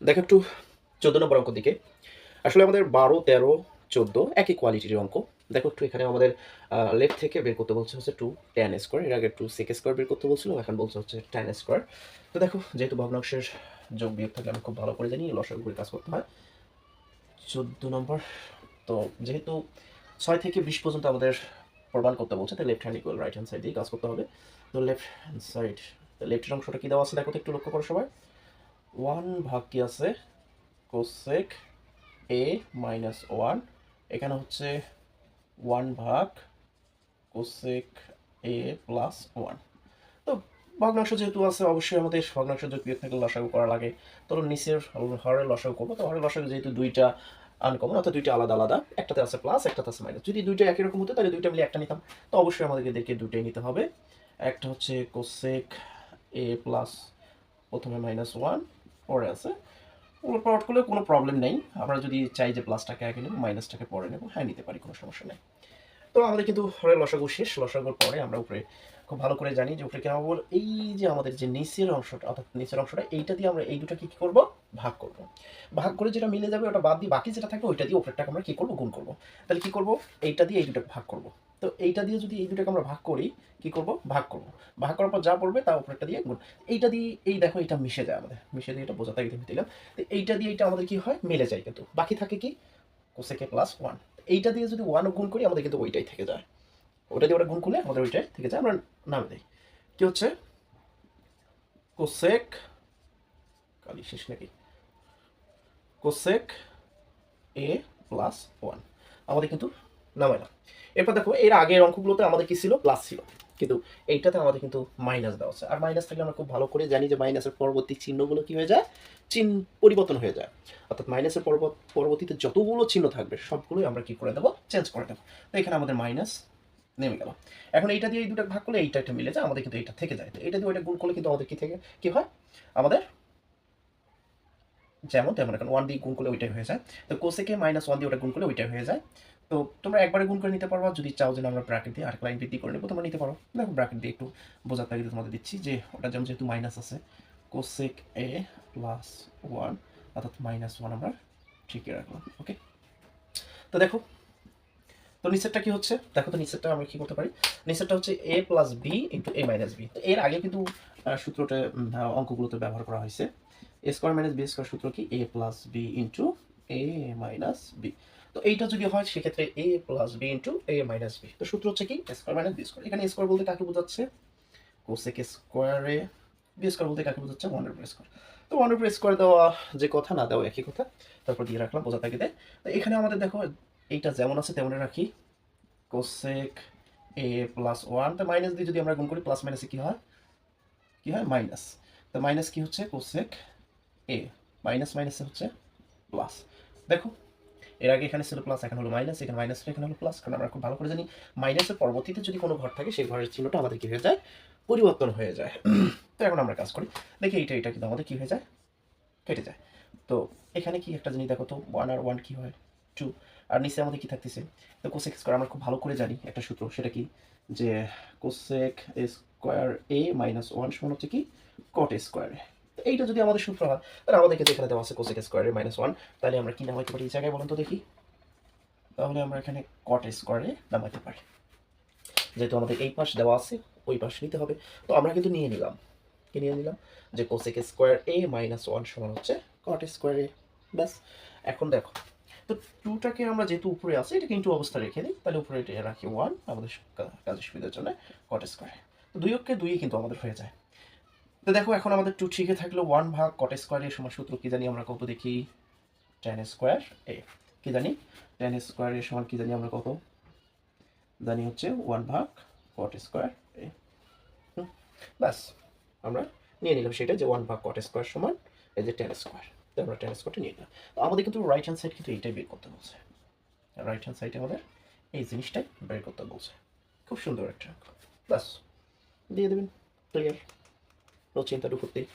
দেখো একটু চোদ্দ নম্বর অঙ্ক দিকে। আসলে আমাদের বারো, তেরো, চোদ্দ একই কোয়ালিটির অঙ্ক। দেখো একটু এখানে আমাদের লেফট থেকে বের করতে বলছে হচ্ছে টু টেন স্কোয়ার এর আগে টু সেক স্কোয়ার বের করতে বলছিল এখন বলছে হচ্ছে টেন স্কোয়ার তো দেখো, যেহেতু ভগ্নাংশের যোগ বিয়োগ থাকে, আমি খুব ভালো করে জানি, লসাগু করে কাজ করতে হয়। চোদ্দ নম্বর, তো যেহেতু ছয় থেকে বিশ পর্যন্ত আমাদের প্রমাণ করতে বলছে, তাহলে left hand equal right hand side দিয়ে কাজ করতে হবে। তো লেফট হ্যান্ড সাইড লেফটের অংশটা কি দেওয়া আছে, দেখো তো একটু লক্ষ্য করো সবাই। ওয়ান ভাগ কি আছে, কোসেক এ মাইনাস ওয়ান। এখানে হচ্ছে ওয়ান ভাগ কোসেক এ প্লাস ওয়ান। তো ভগ্নাংশ যেহেতু আছে, অবশ্যই আমাদের ভগ্নাংশ যোগ বিয়োগ থেকে লসাগু করা লাগে। ধরো নিচের হরের লসাগু করব, তো হরের লসাগু যেহেতু দুইটা আনকমন অর্থাৎ দুইটা আলাদা আলাদা, একটাতে আছে প্লাস একটাতে আছে মাইনাস যদি দুইটা একই রকম হতো, তাহলে দুইটা মিলে একটা নিতাম। তো অবশ্যই আমাদেরকে দেখে দুইটাই নিতে হবে। একটা হচ্ছে কোসেক এ প্লাস প্রথমে মাইনাস ওয়ান পরে আছে। ওগুলো প্লট করলে কোনো প্রবলেম নেই। আমরা যদি চাই যে প্লাসটাকে আগে নেব মাইনাসটাকে পরে নেব হ্যাঁ নিতে পারি, কোনো সমস্যা নেই। তো আমাদের কিন্তু লসাগু শেষ। লসাগুর পরে আমরা উপরে খুব ভালো করে জানি যে উপরে কেন বল এই যে আমাদের যে নিচের অংশটা, অর্থাৎ নিচের অংশটা, এইটা দিয়ে আমরা এই দুটাকে কী করব? ভাগ করব। ভাগ করে যেটা মিলে যাবে, ওটা বাদ দিয়ে বাকি যেটা থাকবে, ওইটা দিয়ে উপরেরটাকে আমরা কী করব? গুণ করব। তাহলে কি করব? এইটা দিয়ে এই দুটাকে ভাগ করব। তো এইটা দিয়ে যদি এই দুটাকে আমরা ভাগ করি, কি করব? ভাগ করব। ভাগ করার পর যা পড়বে তা উপরেরটা দিয়ে গুণ। এইটা দিয়ে, এই দেখো এটা মিশে যায় আমাদের। মিশে দিয়ে এটা বোঝাতে গিয়ে দিলাম তো এইটা দিয়ে এটা আমাদের কি হয়? মিলে যায় কিন্তু। বাকি থাকে কি? কোসেকে প্লাস ওয়ান এইটা দিয়ে যদি ওয়ান গুণ করি, আমাদের কিন্তু ওইটাই থেকে যায়। ওটা দিয়ে ওটা গুণ করলে আমাদের ওইটাই থেকে যায়। আমরা নামে দিই। কি হচ্ছে? কোসেক কালি শেষ নাকি? কোসেক এ প্লাস ওয়ান আমাদের কিন্তু নামাইলাম এরপর দেখো, এর আগের অঙ্কগুলোতে আমাদের কি ছিল? প্লাস ছিল। কিন্তু এইটাতে আমাদের কিন্তু মাইনাস দেওয়া আছে। আর মাইনাস থাকলে আমরা খুব ভালো করে জানি যে মাইনাসের পরবর্তী চিহ্নগুলো কি হয়ে যায়? চিহ্ন পরিবর্তন হয়ে যায়। অর্থাৎ মাইনাসের পরবর্তীতে যতগুলো চিহ্ন থাকবে, সবগুলোই আমরা কি করে দেবো? চেঞ্জ করে দেবো। তো এখানে আমাদের মাইনাস নেমে গেল। এখন এইটা দিয়ে এই দুটো ভাগ করলে এইটা একটা মিলে যায়, আমাদের কিন্তু এইটা থেকে যায়। তো এটা দিয়ে ওইটা গুণ করলে কিন্তু আমাদের কি থেকে, কি হয়? আমাদের যেমন তেমন এখন ওয়ান দিয়ে গুণ করলে ওইটাই হয়ে যায়। তো কোসেকে মাইনাস ওয়ান দিয়ে ওটা গুণ করলে ওইটাই হয়ে যায়। তো তোমরা একবারে গুণ করে নিতে পারবা। যদি চাও যে না আমরা ব্র্যাকেট দিয়ে আরেক লাইন বৃদ্ধি করে নেব, তোমরা নিতে পারো। দেখো ব্র্যাকেট দিয়ে একটু বোঝার তাগিদে তোমাদের দিচ্ছি যে ওটা যেমন যেহেতু মাইনাস আছে কোসেক এ প্লাস ওয়ান অর্থাৎ মাইনাস ওয়ান আমরা ঠিকই রাখলাম ওকে তো দেখো, তো নিচেরটা কি হচ্ছে? দেখো তো নিচেরটা আমরা কি করতে পারি? নিচেরটা হচ্ছে A plus B into A minus B তো এর আগে কিন্তু সূত্রটা অঙ্কগুলোতে ব্যবহার করা হয়েছে। A square minus B square সূত্র কি? A plus B into A minus B তো এইটা যদি হয়, সেক্ষেত্রে A plus B into A minus B তো সূত্র হচ্ছে কি? স্কোয়ার মাইনাস বি স্কোয়ার এখানে স্কোয়ার বলতে কাকে বোঝাচ্ছে? কোসেক স্কোয়ারে বি স্কোয়ার বলতে কাকে বোঝাচ্ছে? ওয়ান উপর স্কোয়ার তো ওয়ান উপর স্কোয়ার দেওয়া যে কথা, না দেওয়া একই কথা, তারপর দিয়ে রাখলাম বোঝা তাগিদে তো এখানে আমাদের দেখো, এইটা যেমন আছে তেমনই রাখি। কোসেক এ প্লাস ওয়ান তো মাইনাস দিয়ে যদি আমরা গুণ করি প্লাস মাইনাসে কি হয়? কি হয়? মাইনাস তো মাইনাস কি হচ্ছে? কোসেক এ মাইনাস মাইনাসে হচ্ছে প্লাস দেখো এর আগে এখানে ছিল প্লাস এখন হলো মাইনাস এখানে মাইনাস এখানে হলো প্লাস কারণ আমরা খুব ভালো করে জানি মাইনাসের পরবর্তীতে যদি কোনো ঘর থাকে, সেই ঘরের চিহ্নটা আমাদের কী হয়ে যায়? পরিবর্তন হয়ে যায়। তো এখন আমরা কাজ করি। দেখি এইটা এটা কিন্তু আমাদের কী হয়ে যায়? কেটে যায়। তো এখানে কি একটা জিনিস দেখো তো ওয়ান আর ওয়ান কি হয়? টু আর নিচে আমাদের কি থাকতেছে? তো কোসেক স্কোয়ার আমরা খুব ভালো করে জানি একটা সূত্র, সেটা কি? যে cosec square A minus one সমান হচ্ছে কি? কট স্কোয়ারে এইটা যদি আমাদের সূত্র হয়, তাহলে আমাদের ক্ষেত্রে এখানে দেওয়া আছে কোসেক স্কোয়ারে মাইনাস ওয়ান তাহলে আমরা কি নামাইতে পারি এই জায়গায় বলুন তো দেখি। তাহলে আমরা এখানে কট স্কোয়ারে নামাইতে পারি। যেহেতু আমাদের এই পাশ দেওয়া আছে, ওই পাশ নিতে হবে। তো আমরা কিন্তু নিয়ে নিলাম। কি নিয়ে নিলাম? যে cosec square A minus one সমান হচ্ছে কট স্কোয়ার এ। ব্যাস। এখন দেখো, তো টুটাকে আমরা যেহেতু উপরে আছে, এটাকে ইন্টু অবস্থা রেখে দিই। তাহলে উপরে এটা রাখি ওয়ান আমাদের কাজের সুবিধার জন্য কট স্কোয়ার দুই অক্ষে দুই কিন্তু আমাদের হয়ে যায়। তো দেখো, এখন আমাদের টু ঠিকই থাকল ওয়ান ভাগ কট স্কোয়ারের সমান সূত্র কি জানি আমরা কত দেখি? টেন স্কোয়ার এ কি জানি? টেন স্কোয়ারের সমান কি জানি আমরা কত? জানি হচ্ছে ওয়ান ভাগ কট স্কোয়ার এ ব্যাস, আমরা নিয়ে নিলাম সেটা যে ওয়ান ভাগ কট স্কোয়ার সমান এই যে টেন স্কোয়ার আমরা টেন স্কোয়ারটা নিয়ে নিলাম। আমাদের কিন্তু রাইট হ্যান্ড সাইড কিন্তু এইটাই বের করতে বলছে। রাইট হ্যান্ড সাইডে আমাদের এই জিনিসটাই বের করতে বলছে। খুব সুন্দর একটা ব্যাস, দিয়ে দেবেন। Clear procent adukutei